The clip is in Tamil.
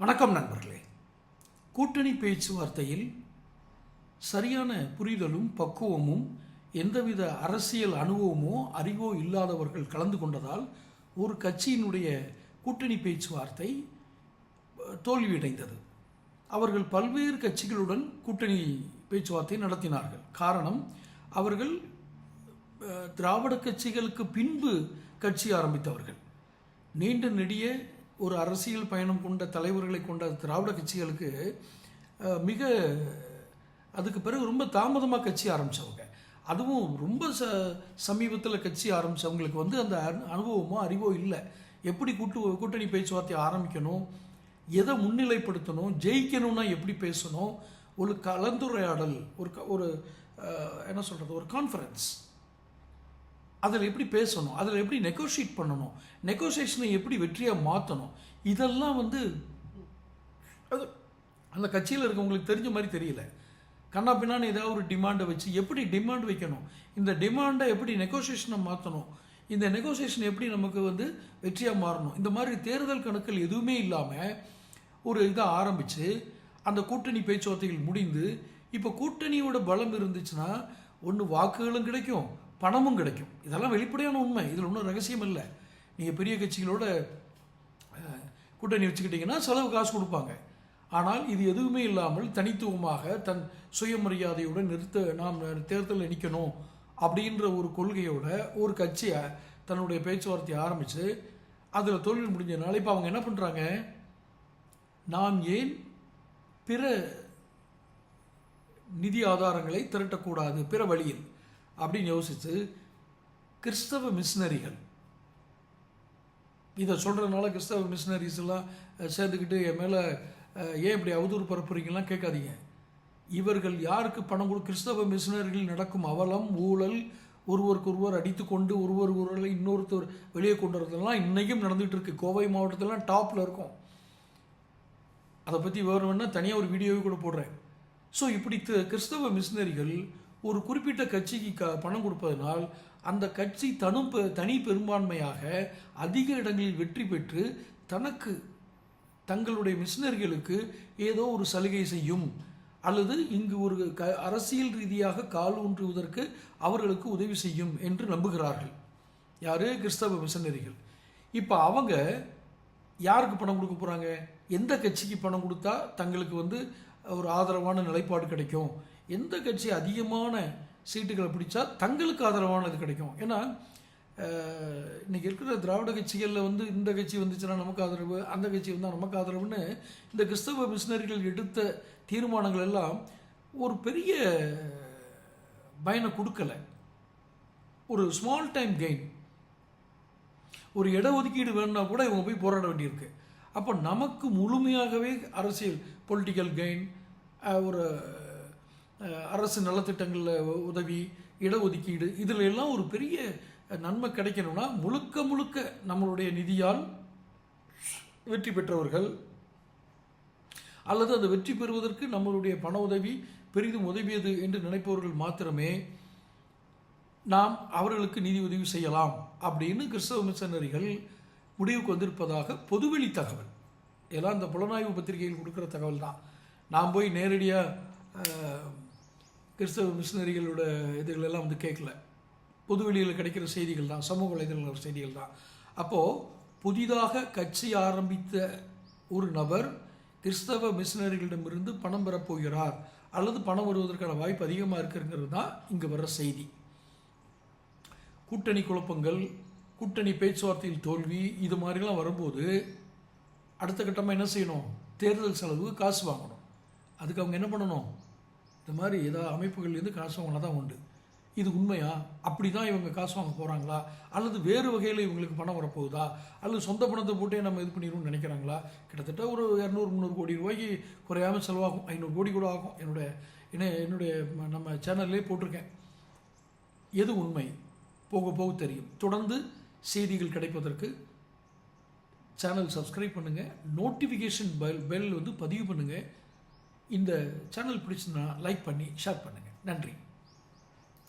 வணக்கம் நண்பர்களே. கூட்டணி பேச்சுவார்த்தையில் சரியான புரிதலும் பக்குவமும் எந்தவித அரசியல் அனுபவமோ அறிவோ இல்லாதவர்கள் கலந்து கொண்டதால் ஒரு கட்சியினுடைய கூட்டணி பேச்சுவார்த்தை தோல்வியடைந்தது. அவர்கள் பல்வேறு கட்சிகளுடன் கூட்டணி பேச்சுவார்த்தை நடத்தினார்கள். காரணம் அவர்கள் திராவிட கட்சிகளுக்கு பின்பு கட்சி ஆரம்பித்தவர்கள். நீண்ட நெடிய ஒரு அரசியல் பயணம் கொண்ட தலைவர்களை கொண்ட திராவிட கட்சிகளுக்கு மிக அதுக்கு பிறகு ரொம்ப தாமதமாக கட்சி ஆரம்பித்தவங்க அதுவும் ரொம்ப ச சமீபத்தில் கட்சி ஆரம்பித்தவங்களுக்கு வந்து அந்த அனுபவமோ அறிவோ இல்லை. எப்படி கூட்டு கூட்டணி பேச்சுவார்த்தை ஆரம்பிக்கணும்? எதை முன்னிலைப்படுத்தணும்? ஜெயிக்கணும்னா எப்படி பேசணும்? ஒரு கலந்துரையாடல் ஒரு க- ஒரு என்ன சொல்கிறது ஒரு கான்ஃபரன்ஸ் அதில் எப்படி பேசணும்? அதில் எப்படி நெகோஷியேட் பண்ணணும்? நெகோசியேஷனை எப்படி வெற்றியாக மாற்றணும் இதெல்லாம் வந்து அது அந்த கட்சியில் இருக்கவங்களுக்கு தெரிஞ்ச மாதிரி தெரியல. கண்ணா பின்னான்னு ஏதாவது ஒரு டிமாண்டை வச்சு எப்படி டிமாண்ட் வைக்கணும்? இந்த டிமாண்டை எப்படி நெகோசியேஷனை மாற்றணும் இந்த நெகோசியேஷன் எப்படி நமக்கு வந்து வெற்றியாக மாறணும்? இந்த மாதிரி தேர்தல் கணக்குகள் எதுவுமே இல்லாமல் ஒரு இதை ஆரம்பித்து அந்த கூட்டணி பேச்சுவார்த்தைகள் முடிந்து இப்போ கூட்டணியோட பலம் இருந்துச்சுன்னா ஒன்று வாக்குகளும் கிடைக்கும். பணமும் கிடைக்கும். இதெல்லாம் வெளிப்படையான உண்மை. இதில் ஒன்றும் ரகசியம் இல்லை. நீங்கள் பெரிய கட்சிகளோட கூட்டணி வச்சுக்கிட்டிங்கன்னா செலவு காசு கொடுப்பாங்க. ஆனால் இது எதுவுமே இல்லாமல் தனித்துவமாக தன் சுயமரியாதையுடன் நிறுத்த நாம் தேர்தலில் நிற்கணும் அப்படின்ற ஒரு கொள்கையோட ஒரு கட்சியை தன்னுடைய பேச்சுவார்த்தையை ஆரம்பித்து அதில் தோல்வி முடிஞ்சதுனால இப்போ அவங்க என்ன பண்ணுறாங்க நாம் ஏன் பிற நிதி ஆதாரங்களை திரட்டக்கூடாது பிற வழியில்? அப்படின்னு யோசித்து கிறிஸ்தவ மிஷினரிகள் இதை சொல்கிறதுனால கிறிஸ்தவ மிஷினரிஸ் எல்லாம் சேர்ந்துக்கிட்டு என் மேலே ஏன் இப்படி அவதூறு பரப்புறீங்கலாம் கேட்காதீங்க. இவர்கள் யாருக்கு பணம் கொடு கிறிஸ்தவ மிஷினரிகள் நடக்கும் அவலம் ஊழல் ஒருவருக்கு ஒருவர் அடித்து கொண்டு ஒருவர் ஒருவரை இன்னொருத்தர் வெளியே கொண்டு வரதெல்லாம் இன்றைக்கும் நடந்துகிட்டு இருக்குது கோவை மாவட்டத்திலாம் டாப்பில் இருக்கும். அதை பற்றி விவரம் வேணால் தனியாக ஒரு வீடியோவே கூட போடுறேன். ஸோ இப்படி கிறிஸ்தவ மிஷினரிகள் ஒரு குறிப்பிட்ட கட்சிக்கு க பணம் கொடுப்பதனால் அந்த கட்சி தனு பெ- தனி பெரும்பான்மையாக அதிக இடங்களில் வெற்றி பெற்று தனக்கு தங்களுடைய மிஷினரிகளுக்கு ஏதோ ஒரு சலுகை செய்யும். அல்லது இங்கு ஒரு க அரசியல் ரீதியாக கால் ஊன்றுவதற்கு அவர்களுக்கு உதவி செய்யும் என்று நம்புகிறார்கள். யார்? கிறிஸ்தவ மிஷனரிகள். இப்போ அவங்க யாருக்கு பணம் கொடுக்க போகிறாங்க எந்த கட்சிக்கு பணம் கொடுத்தா தங்களுக்கு வந்து ஒரு ஆதரவான நிலைப்பாடு கிடைக்கும்? எந்த கட்சி அதிகமான சீட்டுகளை பிடிச்சா தங்களுக்கு ஆதரவானது கிடைக்கும். ஏன்னா இன்றைக்கி இருக்கிற திராவிட கட்சிகளில் வந்து இந்த கட்சி வந்துச்சுன்னா நமக்கு ஆதரவு அந்த கட்சி வந்தால் நமக்கு ஆதரவுன்னு இந்த கிறிஸ்தவ மிஷினரிகள் எடுத்த தீர்மானங்கள் எல்லாம் ஒரு பெரிய பயனை கொடுக்கல. ஒரு ஸ்மால் டைம் கெயின் ஒரு இட ஒதுக்கீடு வேணும்னா கூட இவங்க போய் போராட வேண்டியிருக்கு. அப்போ நமக்கு முழுமையாகவே அரசியல் பொலிட்டிக்கல் கெயின் ஒரு அரசு நலத்திட்டங்களில் உதவி இடஒதுக்கீடு இதில் எல்லாம் ஒரு பெரிய நன்மை கிடைக்கணும்னா முழுக்க முழுக்க நம்மளுடைய நிதியால் வெற்றி பெற்றவர்கள் அல்லது அந்த வெற்றி பெறுவதற்கு நம்மளுடைய பண உதவி பெரிதும் உதவியது என்று நினைப்பவர்கள் மாத்திரமே நாம் அவர்களுக்கு நிதி உதவி செய்யலாம் அப்படின்னு கிறிஸ்தவ மிஷனரிகள் முடிவுக்கு வந்திருப்பதாக பொதுவெளி தகவல். எல்லாம் இந்த புலனாய்வு பத்திரிகையில் கொடுக்குற தகவல் தான். நாம் போய் நேரடியாக கிறிஸ்தவ மிஷினரிகளோட இதுகளெல்லாம் வந்து கேட்கல. பொதுவெளியில் கிடைக்கிற செய்திகள் தான் சமூக வலைதளங்கள் செய்திகள் தான். அப்போது புதிதாக கட்சி ஆரம்பித்த ஒரு நபர் கிறிஸ்தவ மிஷினரிகளிடமிருந்து பணம் பெறப்போகிறார் அல்லது பணம் வருவதற்கான வாய்ப்பு அதிகமாக இருக்குங்கிறது தான் இங்கே வர்ற செய்தி. கூட்டணி குழப்பங்கள் கூட்டணி பேச்சுவார்த்தையில் தோல்வி இது மாதிரிலாம் வரும்போது அடுத்த கட்டமாக என்ன செய்யணும்? தேர்தல் செலவு காசு வாங்கணும். அதுக்கு அவங்க என்ன பண்ணணும்? இந்த மாதிரி ஏதாவது அமைப்புகள்லேருந்து காசு வாங்கினா தான் உண்டு. இது உண்மையா? அப்படி தான் இவங்க காசு வாங்க போகிறாங்களா அல்லது வேறு வகையில் இவங்களுக்கு பணம் வரப்போகுதா? அல்லது சொந்த பணத்தை போட்டே நம்ம இது பண்ணிடுவோம்னு நினைக்கிறாங்களா? கிட்டத்தட்ட ஒரு இரநூறு முந்நூறு கோடி ரூபாய்க்கு குறையாமல் செலவாகும். ஐநூறு கோடி கூட ஆகும். என்னுடைய என்ன என்னுடைய நம்ம சேனல்லே போட்டிருக்கேன். எது உண்மை? போக போக தெரியும். தொடர்ந்து செய்திகள் கிடைப்பதற்கு சேனல் சப்ஸ்கிரைப் பண்ணுங்கள் நோட்டிஃபிகேஷன் பெல் பெல் வந்து பதிவு பண்ணுங்கள் இந்த சேனல் பிடிச்சிருந்தா லைக் பண்ணி ஷேர் பண்ணுங்கள் நன்றி.